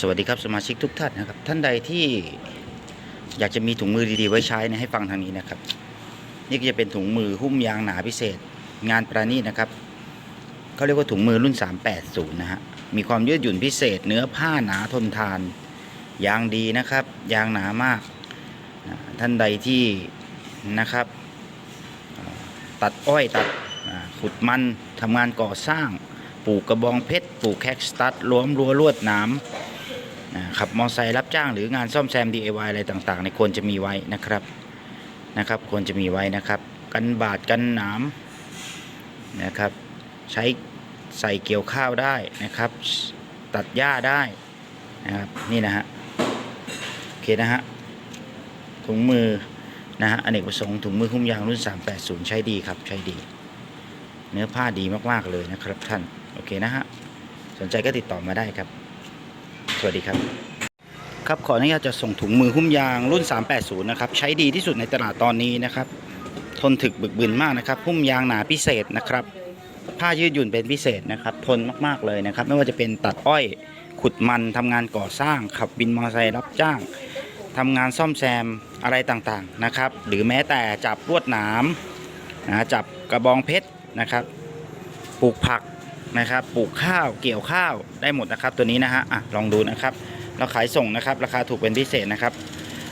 สวัสดีครับสมาชิกทุกท่านนะครับ ท่านใดที่อยากจะมีถุงมือดีๆ ไว้ใช้นะให้ฟังทางนี้นะครับ นี่ก็จะเป็นถุงมือหุ้มยางหนาพิเศษ งานประณีตนะครับเขาเรียกว่าถุงมือรุ่น 380 นะฮะมีความยืดหยุ่นพิเศษ เนื้อผ้าหนาทนทาน ยางดีนะครับ ยางหนามาก ท่านใดที่นะครับ ตัดอ้อยตัดขุดมันทำงานก่อสร้างปลูกกระบองเพชรปลูกแคคสตัสล้วมรั้วลวดหน้ำ ขับมอเตอร์ไซค์รับจ้างหรืองานซ่อมแซม DIY อะไรต่างๆในยควรจะมีไว้นะครับนะครับ ควรจะมีไว้นะครับ กันบาดกันหนามนะครับ ใช้ใส่เกี่ยวข้าวได้นะครับ ตัดหญ้าได้นะครับนี่นะฮะโอเคนะฮะถุงมือนะฮะอเนกประสงค์ถุงมือหุ้มยางรุ่น 380 ใช้ดีครับ ใช้ดี เนื้อผ้าดีมากๆเลยนะครับท่าน โอเคนะฮะ สนใจก็ติดต่อมาได้ครับ สวัสดีครับ ครับขออนุญาตจะส่งถุงมือหุ้มยางรุ่น 380 นะครับ ใช้ดีที่สุดในตลาดตอนนี้นะครับ ทนถึกบึกบึนมากนะครับ หุ้มยางหนาพิเศษนะครับ ผ้ายืดหยุ่นเป็นพิเศษนะครับ ทนมากๆเลยนะครับ ไม่ว่าจะเป็นตัดอ้อยขุดมันทำงานก่อสร้าง ขับบินมอเตอร์ไซค์รับจ้างทำงานซ่อมแซมอะไรต่างๆนะครับ หรือแม้แต่จับลวดหนามนะจับกระบองเพชรนะครับปลูกผัก นะครับปลูกข้าวเกี่ยวข้าวได้หมดนะครับตัวนี้นะฮะอะลองดูนะครับเราขายส่งนะครับราคาถูกเป็นพิเศษนะครับ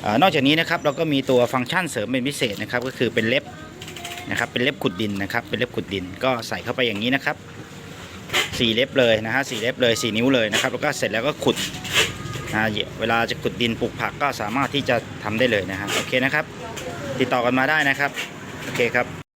อนอกจากนี้นะครับเราก็มีตัวฟังก์ชันเสริมเป็นพิเศษนะครับก็คือเป็นเล็บนะครับเป็นเล็บขุดดินนะครับเป็นเล็บขุดดินก็ใส่เข้าไปอย่างนี้นะครับสี่เล็บเลยนะฮะสี่เล็บเลยสี่นิ้วเลยนะครับแล้วก็เสร็จแล้วก็ขุดนะเวลาจะขุดดินปลูกผักก็สามารถที่จะทำได้เลยนะฮะโอเคนะครับติดต่อกันมาได้นะครับโอเคครับ